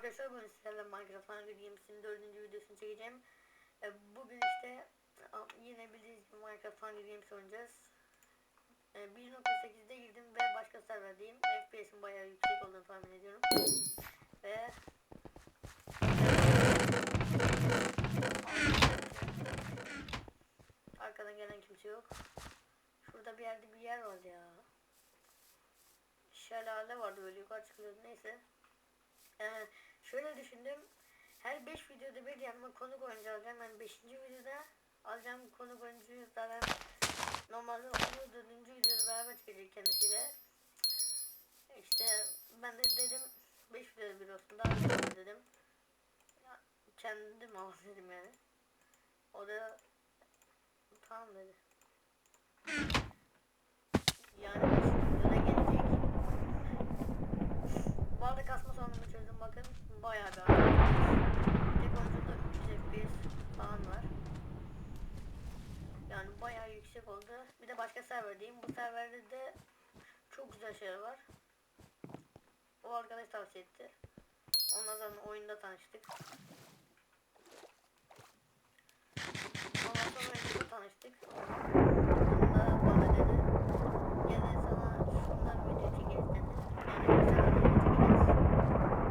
Arkadaşlar bugün sizlerle Minecraft Hunger Games'in dördüncü videosunu çekeceğim. E, Bugün işte yine bildiğiniz gibi Minecraft Hunger Games oynayacağız. E, 1.8'de girdim ve başka serverdeyim. FPS'in bayağı yüksek olduğunu tahmin ediyorum. Ve Arkadan gelen kimse yok. Şurada bir yerde bir yer vardı ya. Şelale vardı böyle yukarı çıkıyordu neyse. Ee, şöyle düşündüm. Her 5 videoda bir yanıma konuk oyuncu alacağım. Yani 5. videoda alacağım konuk oyuncuyu zaten normalde onu 4. videoda beraber çekecek kendisiyle. İşte ben de dedim 5 videoda bir olsun daha olur dedim. Ya, kendim al dedim yani. O da tamam dedi. Yani 5 videoda gelecek. Bu arada kasma sorunumu çözdüm bakın. Bayağı bir oyuncuda 300 FPS falan var. Yani bayağı yüksek oldu. Bir de başka serverdeyim. Bu serverde de çok güzel şeyler var. O arkadaş tavsiye etti. Ondan sonra oyunda tanıştık. Ondan sonra oyunda tanıştık. Ondan bana dedi. Gel de sana şundan video çekeriz dedi. Yani bir sana video çekeriz.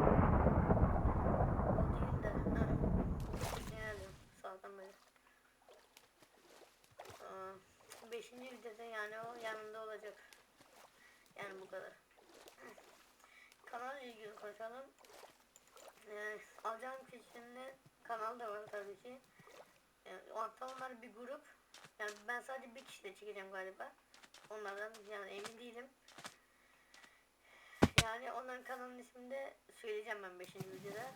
O değil de. Heh. Yani sağdan böyle. Aa, Beşinci videoda yani o yanında olacak. Yani bu kadar. Kanal ilgili konuşalım. Yani alacağım kişinin kanal da var tabii ki. Yani, hatta onlar bir grup. Yani ben sadece bir kişiyle çekeceğim galiba. Onlardan yani emin değilim. Yani onların kanalının ismini de söyleyeceğim ben 5. videoda.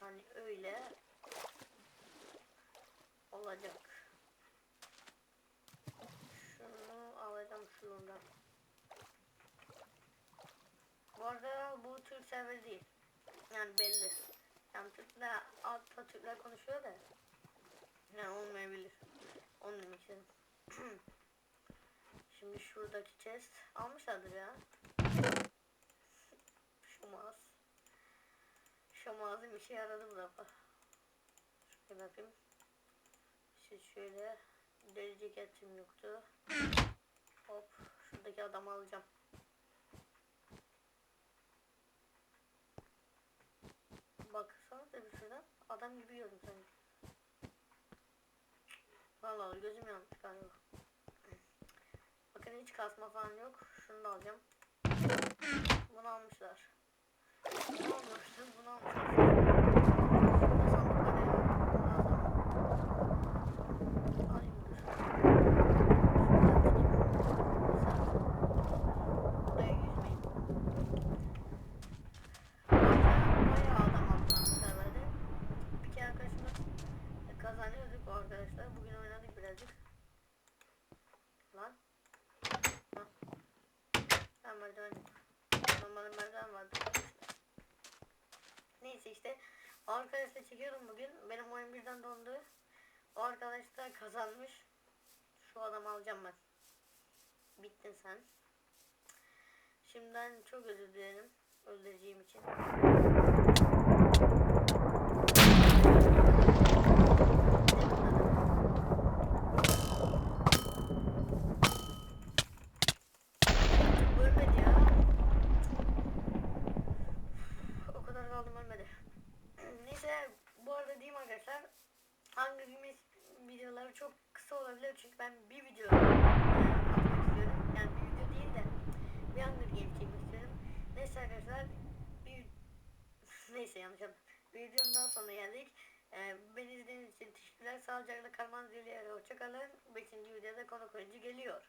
Hani öyle olacak. Şunu şundan. Bu arada bu Türk serveri değil. Yani belli. Yani Türkler, altta Türkler konuşuyor da. Yani olmayabilir. Onu demek istedim. Şimdi şuradaki chest almışlardır ya. Şomaz. Şomazım işe yaradı bu defa. Şöyle bakayım. Siz şöyle deri ceketim yoktu. Hop şuradaki adamı alacağım. Baksana da bir şuradan. Adam gibi yiyorum sanki. Vallahi gözüm yanmış galiba. Bakın hiç kasma falan yok. Şunu da alacağım. Bunu almışlar. Bunu almışlar. Bunu almışlar. Şurada sandık var ya. Bunu alacağım. Alayım dur. Şuradan tutayım. Güzel. Buraya yüzmeyin. Bayağı adam atladı serverde. Bir kere arkadaşımla arkadaşlar. Bugün oynadık birazcık. Lan. Hah. Ben merdiven yok. Normalde merdiven vardı. Neyse işte. O arkadaşla çekiyorum bugün. Benim oyun birden dondu. O arkadaş da kazanmış. Şu adamı alacağım ben. Bittin sen. Şimdiden çok özür dilerim. Öldüreceğim için. Ölmedi ya. O kadar kaldım ölmedi. Neyse bu arada diyeyim arkadaşlar. Hunger Games videoları çok kısa olabilir çünkü ben bir video atmak istiyorum. Yani bir video değil de bir Hunger Games çekmek istiyorum. Neyse arkadaşlar bir neyse yanlış. Bir videonun daha sonuna geldik. Ee, beni izlediğiniz için teşekkürler. Sağlıcakla kalmanız dileğiyle. Hoşçakalın. 5. videoda konuk oyuncu geliyor.